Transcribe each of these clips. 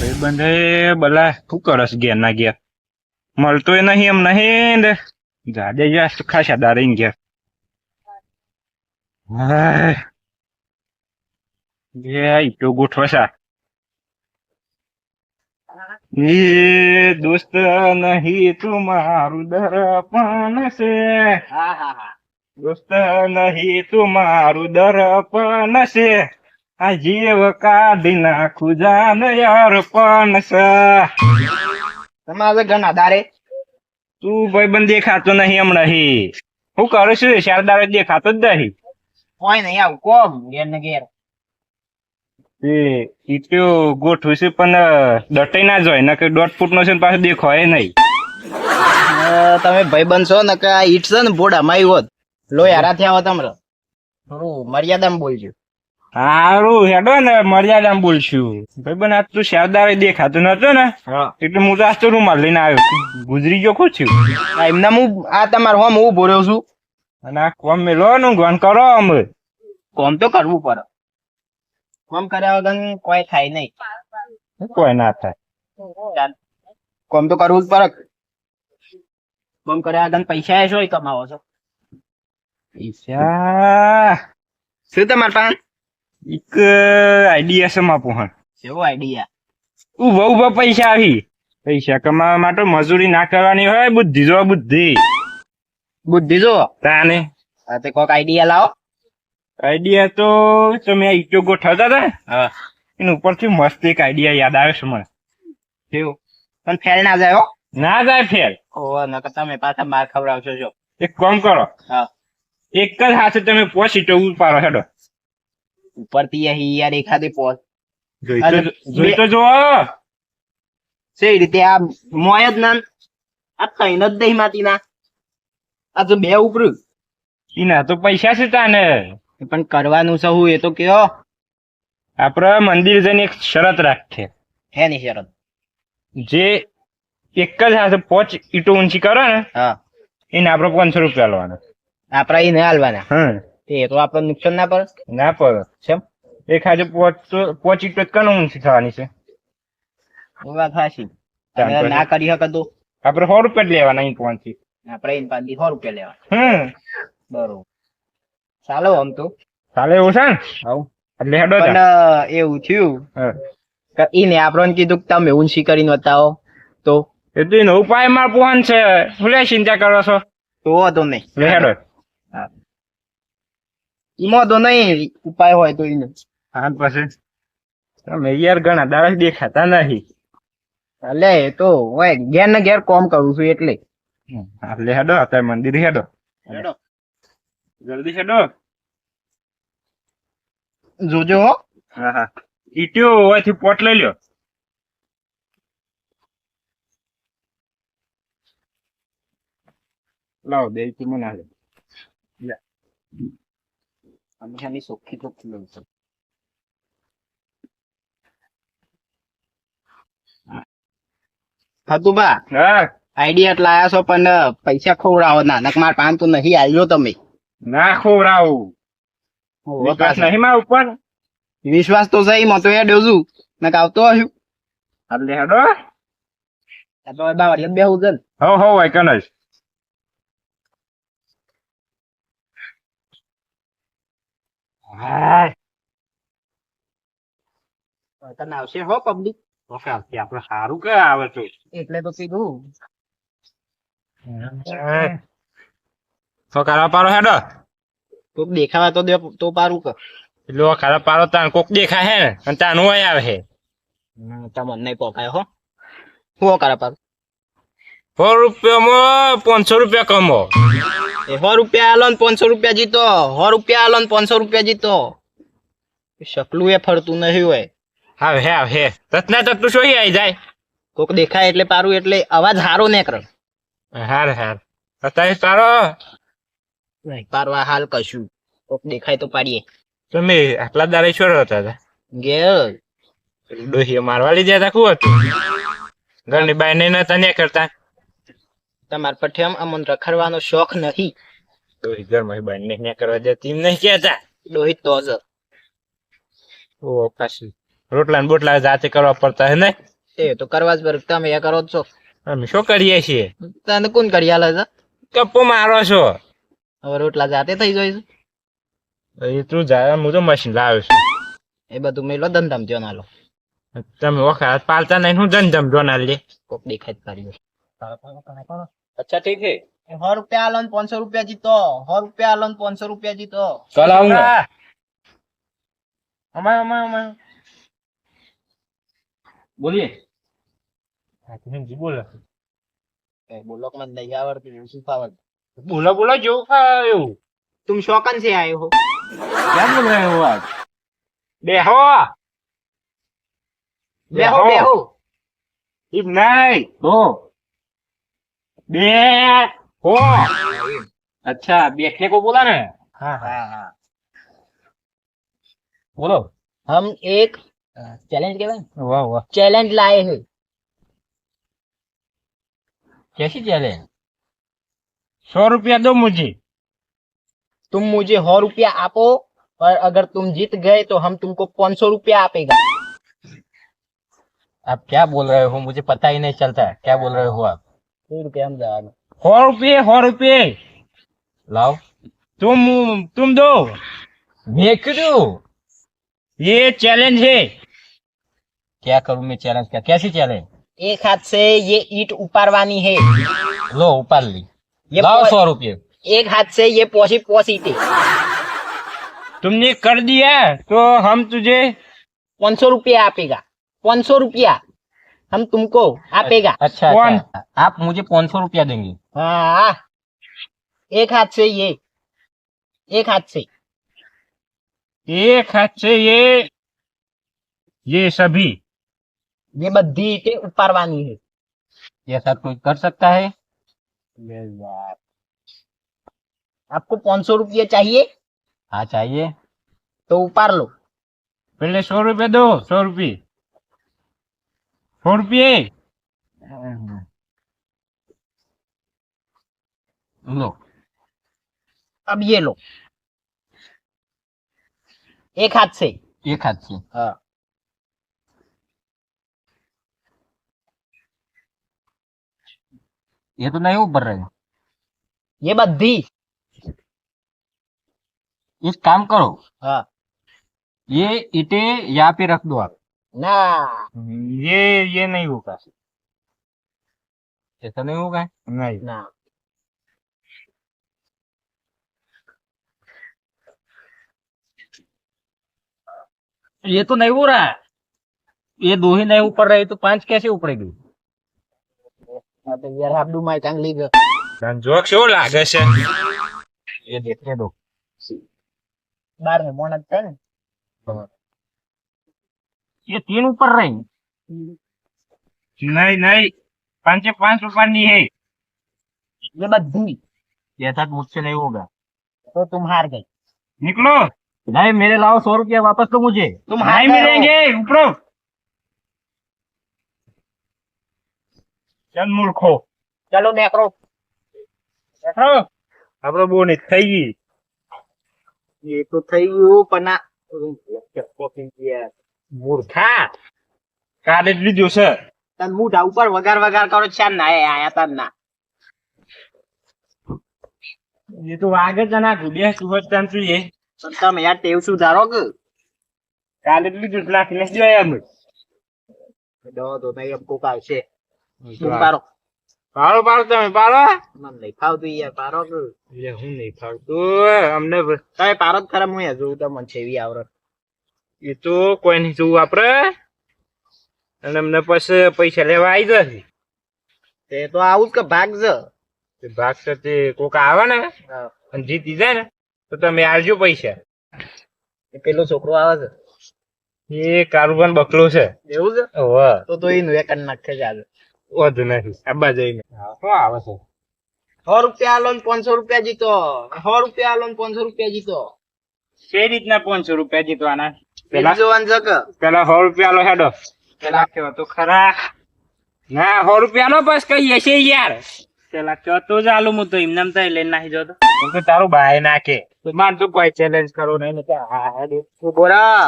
ભાઈબંધે બલા શું કરસ ઘેર ના ઘેર? મળતોય નહીં એમ નહીં ને. જાડે તો ખાસા દારે ઘેર. એ દોસ્ત નહીં તું મારું દર્પણ છે. દોસ્ત નહીં તું મારું દર્પણ છે. જીવ કાઢી નાખું જાન યાર પણ તમારે ઘણા દારે? તું ભાઈબંધ દેખાતો નહીં હમણાં હી. હું કરું છું શારદાર દેખાતો જ નહીં. કોઈ નહીં આવું કોમ ઘેર ને ઘેર. એ ઈટ્યો ગોઠવું છે પણ દટાઈ ના જોય નકર દોઢ ફૂટ નો છે ને પાછું દેખાય નહીં. તમે ભાઈબંધ છો ને કે આ ઈટ છે ને બોડામાં આવ્યો હોત. લોહી હારા થયા હોત થોડું થોડું મર્યાદામાં બોલજો. સારું હેડો ને મર્યાદામાં બોલશું. ભાઈબંધ આજ તું શારદાર દેખાતો નતો ને. એટલે હું તો આજ તો રૂમાલ લઈને આવ્યો. ગુજરી ગયો ખુશ છું. એમના હું આ તમારો હોમ હું બોલ્યો છું. અને આ કોમ મેલો નું ગણ કરો અમે કોમ તો કરવું પડે. કોમ કર્યા વગર કોઈ થાય નહીં. કોઈ ના થાય. કોમ તો કરવું જ પડે. કોમ કર્યા વગર પૈસા શું કમાવો છો? પૈસા? શું તમારે પાસે? એક આઈડિયા છે માપું હા કેવો આઈડિયા ઊભા ઊભા પૈસા આવી. પૈસા કમાવા માટે મજૂરી ના કરવાની હોય બુદ્ધિ જો બુદ્ધિ. બુદ્ધિ જો? તાને. હા તે કોક આઈડિયા લાવો. આઈડિયા તો તમે આ ઈટો ગોઠવતા હતા હા. એના ઉપરથી મસ્ત એક આઈડિયા યાદ આવે છે મને. કેવું? પણ ફેલ ના જાય હો. ના જાય ફેલ ઓહો નકર તમે પાછા માર ખવડાવશો જો. એક કામ કરો. હા. એક જ હાથે તમે પોચ ઈટો ઉપાડો હેડો. ઉપરથી અહીં યાર એખાદી પોત જોઈ તો જો સે રીતે આ મોય જ ના આ તૈન જ દહીં માતી ના આ તો બે ઉપર. એના તો પૈસા છે તાને. પણ કરવાનું છે હું એ તો કયો. આપડે મંદિર જઈને એક શરત રાખીએ. હે ની શરત. જે એક જ હાથે પોચ ઈટો ઊંચી કરો ને હા. એને આપણે પાંચસો રૂપિયા લેવાના આપડા એને હાલવાના હા. એ તો આપણને નુકસાન ના પડે. ના પડે. છે એક હાથે પોચ તો- પોચ કને ઊંચી થવાની છે. એ વાત પછી. ના કરી શકે તો આપડે સો રૂપિયા જ લેવાના અહીં પહોંચી. આપણે અહીં પાછી સો રૂપિયા લેવા હમ. બરોબર. ચાલો આમ તો. ચાલે એવું છે ને? આવું. એટલે હેડો પણ એવું થયું હા. કે ઈને આપણને કીધું કે તમે ઊંચી કરીને બતાવો. તો? એ તો ઉપાયમાં પોહન છે. શું ચિંતા કરો છો? તો તો નહીં. હેડો. હેડો ઈમાં તો નહીં ઉપાય હોય તો એને હા પછી? તમે યાર ઘણા દાડા દેખાતા નથી. અલે એ તો હોય ઘેર ને ઘેર કોમ કરું છું એટલે. હા, લે હેડો અત્યારે મંદિર હેડો. જલ્દી હેડો. જોજો હો. હા હા. ઈટ્યો હોયથી પોટ લઈ લ્યો. લાવ બે મને હાલે. હંમેશાની ચોખ્ખી ચોખ્ખી લઉં છું હતું બા આઈડિયા એટલે આયા છો પણ પૈસા ખવડાવો ના નક માર પાન તો નહીં આવ્યો તમે ના ખોરાવું વિશ્વાસ નહીં મારા ઉપર વિશ્વાસ તો સહી મતો એ ડોઝુ નક આવતો આવ્યું એટલે હેડો આ તો બાવળ બે હું જન હો હો આઈ કન જ હાય તને આવશે હો પબ્લિક ઓકે આપણે સારું કે આવે તો એટલે તો કીધું તો કારા પારો હેડો કોક દેખાવા તો દે તો પારું કે એટલે કારા પારો તાન કોક દેખાય હે ને અને તાન હોય આવે હે તમને નહીં પોકાય હો હું કારા પારો સો રૂપિયામાં પાંચસો રૂપિયા કમો સો રૂપિયા આલો ને પાંચસો રૂપિયા જીતો. સો રૂપિયા આલો ને પાંચસો રૂપિયા જીતો. શકલું એ ફરતું નહીં હોય. હા હે. હે તતના તતું શું આવી જાય. કોક દેખાય એટલે પારું એટલે અવાજ હારો ને કર હાર હાર. અત્યારે તારો? પારવા હાલ કશું. કોક દેખાય તો પાડીએ. તમે આટલા દાડે છોડો હતા? તા? ઘેર ડોહીએ મારવા લીધા હતા શું હતું? ઘરની બાય નહીં નતા ને કરતા તમારા પઠ્યમ અમન રખડવાનો શોખ નથી ડોહી ઘરમાં બંને ને કરવા જતી એમ નહીં કહેતા. ડોહિત તો જ. ઓ કાશી રોટલા ને બોટલા જાતે કરવા પડતા હે ને? એ તો કરવા જ પડે. તમે એ કરો છો. અમે શું કરીએ છીએ? તને કોણ કરી આલે છે? કપ્પો મારો છો. હવે રોટલા જાતે થઈ જાય છે. એ તું જાય હું તો મશીન લાવ્યો છું. એ બધું મેલો ધંધામ જો નાલો તમે વખત પાલતા નહીં હું જન જો જોના લે કોક દેખાય જ પાડી અચ્છા ઠીક હે સો રૂપિયા આલો પાંચસો રૂપિયા જીતો. સો રૂપિયા આલો પાંચસો રૂપિયા જીતો. કલ આવું અમારે અમારે અમારે બોલીએ. જી બોલે. બોલો મને નહીં આવડતું શું ફાવડ બોલો બોલો જો એવું. તું શોકન છે આયો હો. કેમ બોલ રહ્યો હો આજ? બેહો. બેહો બેહો. ઇબ નહીં. હો. अच्छा बैठने को बोला ना? हाँ हाँ। हाँ बोलो। हम एक चैलेंज के वाह वाह। चैलेंज लाए हैं। कैसी चैलेंज सौ रुपया दो मुझे। तुम मुझे सौ रुपया आपो और अगर तुम जीत गए तो हम तुमको पाँच सौ रुपया आपेगा। आप क्या बोल रहे हो? मुझे पता ही नहीं चलता। क्या बोल रहे हो आप? ये चैलेंज है। क्या करूँ मैं चैलेंज का? कैसी चैलेंज एक हाथ से ये ईट उपारवानी है। लो ऊपर ली। ये लाओ सौ रुपये। एक हाथ से ये पोसी पोस ईटे तुमने कर दिया तो हम तुझे पाँच सौ रुपया आपेगा। पाँच सौ रुपया। हम तुमको आपेगा। अच्छा कौन आप मुझे पाँच सौ रुपया देंगे। हाँ। एक हाथ से ये। एक हाथ से। एक हाथ से ये ये सभी। ये बद्धी ईटे उपारवानी है। ये सब कोई कर सकता है? आपको पाँच सौ रुपये चाहिए? हाँ चाहिए। तो उपार लो। पहले सौ रुपये दो सौ रुपये। सौ रुपये लो अब ये लो एक हाथ से एक हाथ से हाँ ये तो नहीं ऊपर रहे ये बद्धी एक काम करो हाँ ये ईटे यहाँ पे रख दो आप ना ये ये नहीं होगा ऐसा नहीं होगा नहीं ना ये तो नहीं हो रहा है ये दो ही नहीं ऊपर रहे तो पांच कैसे उपड़ेगी हाँ तो यार आप डूमाई टांग ली गए જોક કેવો લાગે છે એ દેખને દો बार में मोना था ना ये तीन ऊपर रही नहीं नहीं पांच पांच ऊपर नहीं है ये बद्धी ऐसा तो मुझसे नहीं होगा तो तुम हार गए निकलो नहीं मेरे लाओ सौ रुपया वापस दो मुझे तुम नहीं हार गए हो। मिलेंगे ऊपर चल मूर्खो चलो नेकरो બેઠો આપડે બહુ નહીં થઈ ગઈ ये तो થઈ ગયું પણ આ મૂર્ખા જ લીધું છે. તન મૂઢા ઉપર વગાર વગાર કરો છે ના એ આયા તા ના. એ તો વાગે જ ના બે સુવર્તન છું પણ તમે યાર ટેવ સુધારો કે? કાલે જ લીધું છે, નાખીને જ અમે દો તો તઈ એમ કોક આવશે. તું પારો પારો પાડો? તમે પારો મને નહીં ફાવતું યાર પારો કે? એટલે હું નહીં ફાવતું અમને તમે પારો જ ખરા હું યાર જોઉં તો મને છેવી આવડે. એ તો કોઈ નહીં જોવું આપડે. અને અમને પછી પૈસા લેવા આવી જશે તે તો આવું જ કે ભાગ છે. તે ભાગ તે કોક આવે ને અને જીતી જાય ને તો તમે આવજો પૈસા. એ પેલો છોકરો આવે છે. એ કારુબાન બકલો છે. છે એવું છે? હવે તો તો એનું એક નાખે છે આજે વધુ નથી આબા જઈને. તો આવે છે? સો રૂપિયા આલો ને પાંચસો રૂપિયા જીતો. સો રૂપિયા આલો ને પાંચસો રૂપિયા જીતો. કઈ રીતના પાંચસો રૂપિયા જીતવાના? પેલા જોવાનું પેલા સો રૂપિયા લો હેડો. પેલા કેવો તો ખરા. ના સો રૂપિયા નો બસ કહીએ છે યાર. પેલા કયો તો જ આલું હું તો એમને તો લઈને નાખી જતો. તો તારું ભાઈ નાખે. માર તો કોઈ ચેલેન્જ કરો નહીં હે રહો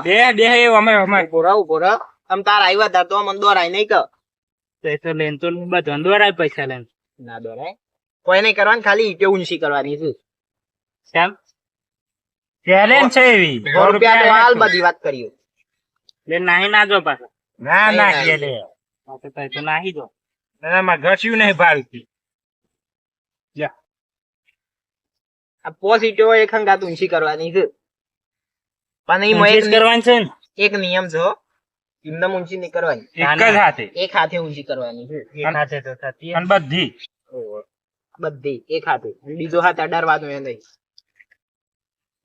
બે બે એ અમે અમે. બોરા બોરા આમ તાર આવ્યા તાર તો મને દોરાય નહીં કર તો લેન તો બધા દોરાય પૈસા લેન ના દોરાય. કોઈ નહીં કરવાની ખાલી ઈટે ઊંચી કરવાની છે. કેમ? ચેલેન્જ છે એવી. સો રૂપિયા તો હાલ બધી વાત કરીએ લે નાહી ના જો પાછા. ના ના કે લે પાછા તો તો નાહી જો ના માં ઘસ્યું નહીં ભાડું આ પોઝિટિવ એક હંગાત ઊંચી કરવાની છે. પણ એ એક કરવાની છે ને? એક નિયમ છે એમના ઊંચી નહીં કરવાની. એક જ હાથે. એક હાથે ઊંચી કરવાની છે. એક હાથે તો થતી અને બધી. બધી. એક હાથે. બીજો હાથ અડાડવાનો એ નહીં.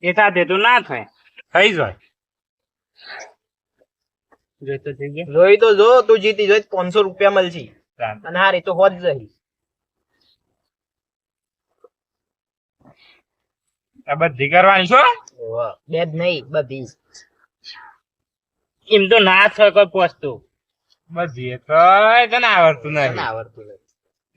એક દેતું ના થાય. થઈ જાય જોઈ તો થઈ ગયા જોઈ તો જો તું જીતી જોઈ પાંચસો રૂપિયા મળશે. અને હારે તો હોત જઈ આ બધી કરવાની છો? બે જ નહીં બધી. એમ તો ના થાય કોઈ પોસ્તું બધી તો તને આવડતું નહીં આવડતું નથી.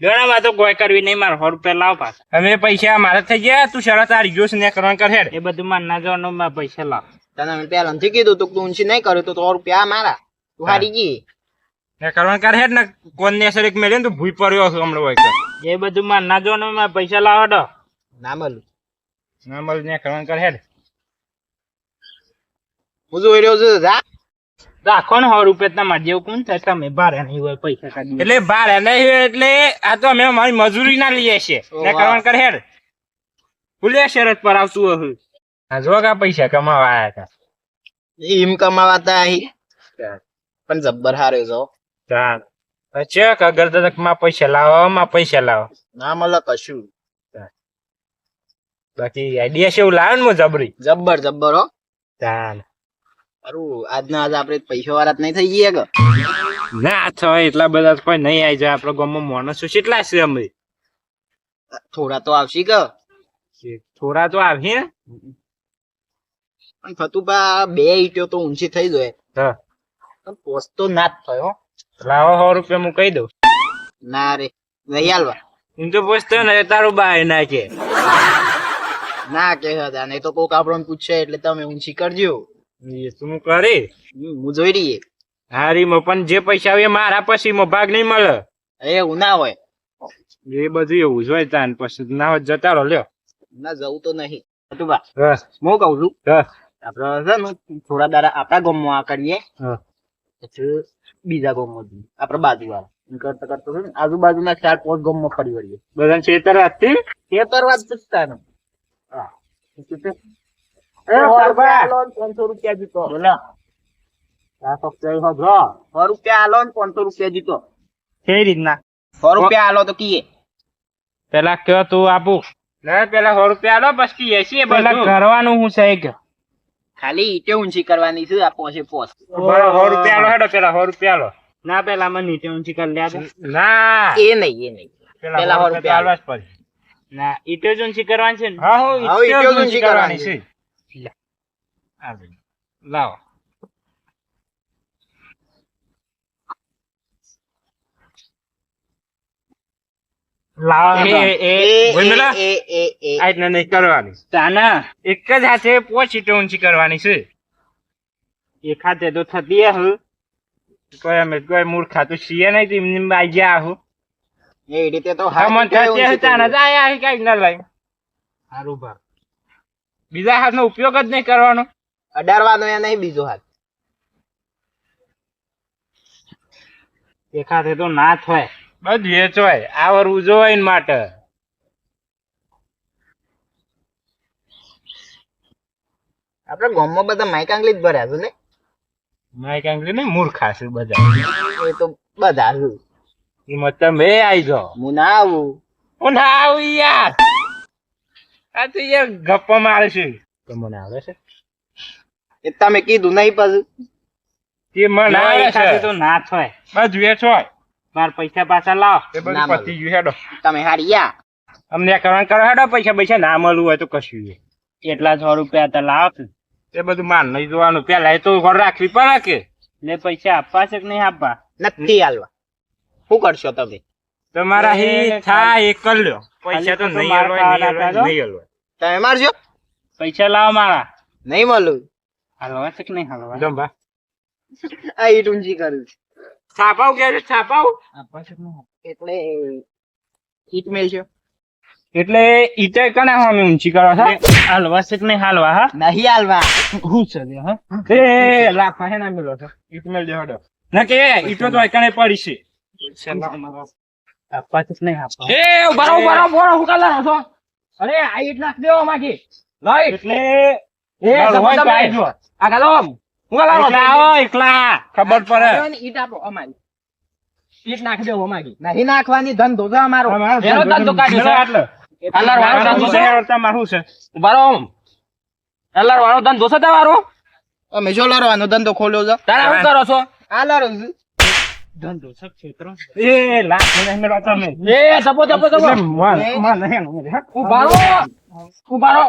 ગણામાં તો કોઈ કરવી નહીં મારે સો રૂપિયા લાવ પાછા. હવે પૈસા મારે થઈ ગયા તું શરત આ રીજો ને કરવાનું કર હેડ. એ બધું મારે ના જવાનું મારે પૈસા લાવ. તને મેં પહેલા નથી કીધું તું તું ઊંચી નહીં કર્યું તો સો રૂપિયા આ મારા. તું હારી ગઈ. ને કરવાનું કર હેડ ને કોણ ને અસર એક મેળે ને તું ભૂઈ પડ્યો હશે હમણાં હોય એ બધું મારે ના જવાનું મારે પૈસા લાવ હેડો. ના મળું. ના મળું ને કરવાનું કર હેડ. હું જોઈ રહ્યો છું જા. રાખો ને સો રૂપિયા તમારે જેવું કોણ થાય? તમે ભારે નહીં હોય પૈસા કાઢી એટલે ભારે નહીં હોય એટલે આ તો અમે અમારી મજૂરી ના લઈએ છીએ. ને કરવાનું કર હેડ. ભૂલે શરત પર આવતું હશે આ જો કા પૈસા કમાવા આયા હતા એમ કમાવાતા અહીં પણ જબ્બર હારે જો. ચાલ. ચેક અગર તો માં પૈસા લાવો માં પૈસા લાવો. ના મળે કશું. બાકી આઈડિયા છે એવું લાવે ને જબરી. જબ્બર જબ્બર હો. ચાલ. અરું આજના આજ આપણે પૈસા વાળા નહીં થઈ ગયા કે? ના થાય એટલા બધા કોઈ નહીં આવી જાય. આપણા ગામમાં માણસો કેટલા છે અમે? થોડા તો આવશે કે? થોડા તો આવશે? પણ થતું બા બે ઈટો તો ઊંચી થઈ જાય. હા. પણ પોસ્ટ તો ના જ થયો લાવો સો રૂપિયા હું કહી દઉં. ના રે. નહીં હાલવા. હું તો પોસ્તો ને તારું બાય નાખે ના કે. હતા નહીં તો કોક આપણને પૂછશે એટલે તમે ઊંચી કરજો. એ તું કરી? હું જોઈ રહીએ હારીમાં પણ જે પૈસા આવે મારા પછી મો ભાગ નહીં મળે. એ એવું ના હોય. એ બધું એવું જ હોય તાન પછી. ના હોય જતા રહો લ્યો. ના જવું તો નહીં. બા હું. કહું છું આપડે છે ને થોડા દાડા આપણા ગામમાં આ કરીએ. પછી બીજા ગામમાં જઈએ. આપડે બાજુ વાળા કરતા કરતા છે ને આજુબાજુના ચાર પાંચ ગામમાં ફરી વળીએ. બધાને છેતર હતી ખેતર વાત પૂછતા હા. પાંચસો રૂપિયા જીતો. બોલો. આ ફક્ત એ હોભળો. સો રૂપિયા આલો ને પાંચસો રૂપિયા જીતો. કઈ રીતના? સો રૂપિયા આલો તો કીએ. પેલા કયો તું આપું? ના પેલા સો રૂપિયા આલો પછી એસી પેલા કરવાનું હું છે કે ખાલી ઈટે ઊંચી કરવાની છે આ પોસે પોસ. સો રૂપિયા આલો હેડો પેલા સો રૂપિયા આલો. ના પેલા મને નીચે ઊંચી કરી લે ના. એ નહીં એ નહીં. પેલા સો રૂપિયા આલવા જ પડે ના ઈટો જ ઊંચી કરવાની છે ને. હા હો જ ઊંચી કરવાની છે. આ જો. લાવો એક જ હાથે પોચ ઈંટો ઊંચી કરવાની છે. એક હાથે તો થતી હું કોઈ અમે કોઈ મૂર્ખા તો છીએ નહીં તો એમની આઈ ગયા હું. એ રીતે તો ઈટે થતી હશે તાના. જાય જ કઈ ના લઈ સારું ભાગ બીજા હાથનો ઉપયોગ જ નહીં કરવાનો. અડાડવાનો એ નહીં બીજો હાથ. એકાથે તો ના થાય બધું વેચવાય આવર ઉજવાય જોવાય માટે. આપડે ગામમાં બધા માઇક આંગલી જ ભર્યા છે ને? માય કાંઈક ને મૂર્ખા છે બધા. એ તો બધા છે એમાં તમે આવી જાઓ હું ના આવું. હું ના આવું યાર. આ તો યાર ગપ્પા મારે છે તમને આવે છે? એ તમે કીધું નહીં પાછું. તે મને ના, આવડે એક હાથે તો ના થાય. બધું એ ચોય માર પૈસા પાછા લાવ. એ બધું ના પતી ગયું હેડો. તમે હારી અમને કરવાનું કરો હેડો પૈસા પૈસા ના મળવું હોય તો કશું નહીં. એટલા સો રૂપિયા તો લાવ. એ બધું માન નહીં જોવાનું. પેલા એ તો ઘર રાખવી પડે કે? ને પૈસા આપવા છે કે નહીં આપવા? નથી હાલવા. શું કરશો તમે? તમારા હી થાય એ કર લ્યો પૈસા તો ખાલી તો નહીં માર હલવાય, નહીં હલવાય, હતા નહીં હલવાય. તમે મારજો. પૈસા લાવો મારા. નહીં મળું. હાલવા છે કે નહીં હાલવા જમ ભા આ ઈ ટુંજી કરું છાપાવ કે છે? છાપાવ? એટલે ઈટ મેલ છે એટલે ઈટે કને હોમી ઊંચી કરો છે? હાલવા છે કે નહીં હાલવા હા? નહીં હાલવા હું છે હા? એ લાફા હે ના મેલો છે ઈટ મેલ દેવા દો ના કે ઈટો તો એકણે પડી છે. આપવા છે કે નહીં આપવા? એ હું કાલા છો. અરે આ ઈટ નાખ દેવો માગી. લાઈટ એટલે ખબર પડે. ઈટ આપો અમારી. ઈટ નાખી દેવો અમારી. નહીં નાખવાની ધંધો છે અમારો. ધંધો કાઢ્યો અલ્લાહ વાળો ધંધો છે? તમારું છે. ઊભા રહો અલ્લાહ વાળો ધંધો છે તમારો? અમે જો લડવાનો ધંધો ખોલ્યો છે. તારે શું કરો છો? આ લડો છું. ધંધો ક્ષેત્ર. એ લાખ મને મેળો તમે. એ સપો સપો સપો માન માન નહીં ઊભા રહો ઊભા રહો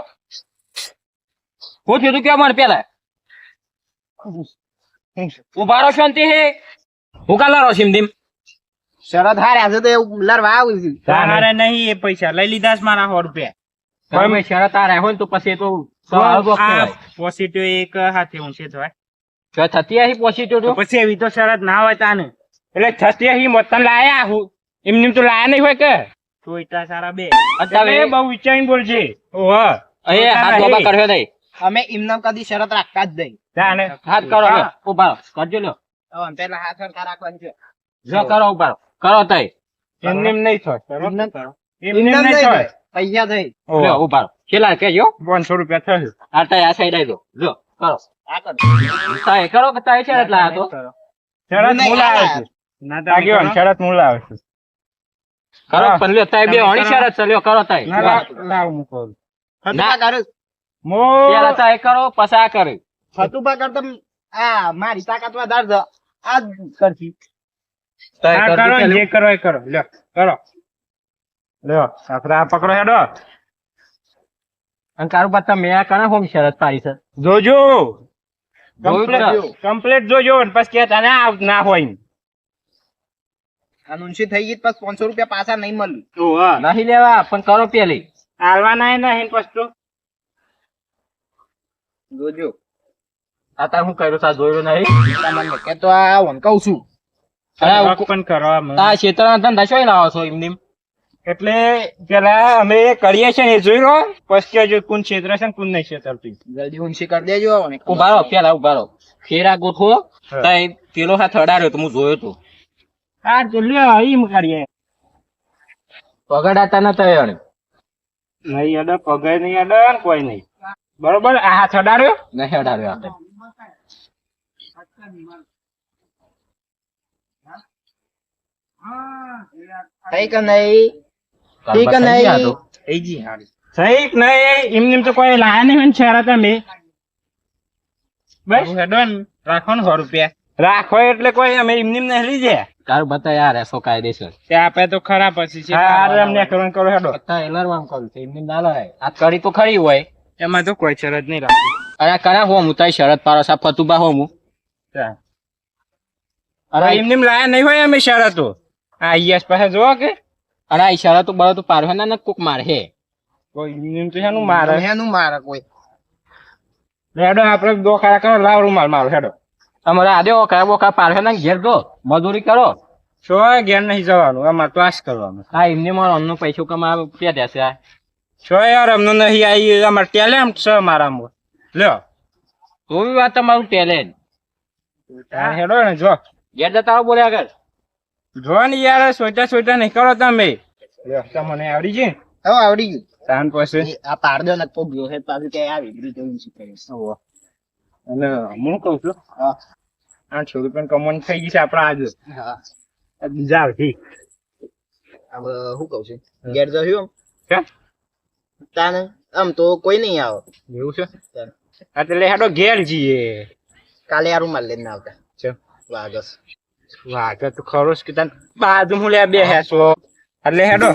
હું થયું તું કેવા મને પેલા. ઊભા રહો શાંતિ હે? હું કાલ રહો સિમધીમ શરદ હારે આજે તો એવું લડવા આવું છું. તારે. નહીં એ પૈસા. લઈ લીધા છે મારા સો રૂપિયા. તમે શરત આ હોય ને તો પછી તો પોઝિટિવ એક હાથે ઊંચે થવાય થતી આહી પોઝિટિવ તો પછી એવી તો શરત ના હોય તાને. એટલે થતી આહી મતન લાયા હું એમને તો લાયા નહીં હોય કે? ટોયટા સારા બે. અત્યારે બહુ વિચારીને બોલજે. ઓહ. અહીંયા હાથ બાબા કર્યો નહીં અમે એમને કદી શરત રાખતા જ નહીં. હાથ કરો ઊભા. કરજો લો પેલા હાથ સરખા રાખવાનું છે. જો કરો ઊભા કરો તઈ. એમને નહીં થાય. એમને એમને નહીં થાય. પૈસા થઈ. લ્યો ઊભા રહો. કેજો પાંચસો રૂપિયા થશે. આ તઈ આ સાઈડ આવી જો કરો. આ કર. તઈ કરો તઈ છે એટલે આ તો શરત આવે છે. આગેવાન શરત મૂળ આવે છે. કરો પણ લ્યો તઈ બે હણી શરત છે. લ્યો કરો તઈ. લાવ મૂકો. ફતુપા કરું. મો પેલા તઈ કરો પછી આ કરે. કરતા આ મારી તાકાત વધારે છે આ જ કરશી તઈ હા, કરજો કરો જે કરો એ કરો. લ્યો કરો. લ્યો આપણે પકડો હેડો. અને કારું બાદ તમે આ કણા હોમ શરત પાડી છે. જોજો. કમ્પ્લીટ જોજો ને પછી કહેતા ના ના. હોય નુનસી થઈ ગઈ પછી પાંચસો રૂપિયા પાછા નહીં મળ્યું. નહીં લેવા પણ કરો પેલી. હાલવા નહીં નહીં પછી તો. જોજો. આ તાર હું કર્યો તા? જોયો નહીં? કે તો આ હું કહું છું. અને પણ કરો આમ. ક્ષેત્રના ધંધા શું લાવો છો એમની એટલે પેલા અમે કરીએ છીએ ને જોઈ લો. પછી કહેજો કોણ ક્ષેત્ર છે ને કોણ નહીં ક્ષેત્રથી જલ્દી ઊંચી કરી દેજો. ઊભા પેલા ઊભા ફેરા ગોઠવો. તઈ પેલો હાથ અડાડ્યો તો હું જોયો તો. હા તો લ્યો એમ કરીએ. પગડાતા નતા તય નહીં અડે પગે નહીં અડે ને કોઈ નહીં. બરોબર? આ હાથ અડાડ્યો? નહીં અડાડ્યો આપણે. થઈ કે નહીં? ઠીક નહીં. બતાવી આ તો. થઈ ગઈ હારી. સહી નહીં? એમને એમ તો કોઈ લાયા નહીં હોય ને તમે બસ. હેડો રાખો ને સો રૂપિયા. રાખો એટલે કોઈ અમે એમને એમ નહીં લીધે તારું બતા યાર એસો કાયદેસર. તે આપે તો ખરા પછી છે. અમને કરવાનું કરો હેડો. બતા એલરવામ કરું એમની ના લડાય. આ કડી તો ખરી હોય. એમાં તો કોઈ શરત નહીં રાખી અરે કરા હો હું ઉતારી શરત પારો સા ફતુબા હોમ. અરે એમને એમ લાયા નહીં હોય અમે શરતો. આ યસ પાસે જોવો કે. અરે આ શરતો બરો તો પારો ના કોક માર હે. કોઈ એમને તો હેનું મારે. હેનું મારે કોઈ. હેડો આપણે દો ખરા કરો લાવ રૂમાલ મારો હેડો. તમારે આદે ઓકા બોકા પારો ના ઘેર દો મજૂરી કરો. છો ઘેર નહીં જવાનું અમારે તો આશ કરવાનું. હા એમને મારો અમનો પૈસો કમાવા પ્યા દેશે આ. છો યાર અમને નહીં આવી અમારે ટેલેન્ટ છે મારામાં લ્યો. તો વાત તમારું ટેલેન્ટ હેડો ને જો. ઘેર જતા બોલે આગળ. જો ને યાર સોચા સોચા નહીં કરો તમે તમને આવડી છે હવે આવડી ગયું. તાન પછી? આ પારદો ને પોગ્યો છે પાછું કે આવી ગયું ઊંચી કરીશ અને હું કઉ છું હા. આઠસો રૂપિયા કમન થઈ ગઈ છે આપણા આજે. હા. જાવ ઠીક હવે શું કહું છું ઘેર જશું તાને આમ તો કોઈ નહીં આવે. એવું છે? એટલે હેડો ઘેર જઈએ. કાલે આ રૂમાલ લઈને આવતા. છે વાગસ. વાગસ તો ખરો કે તને બાજુ હું લે બે હેસો એટલે હેડો.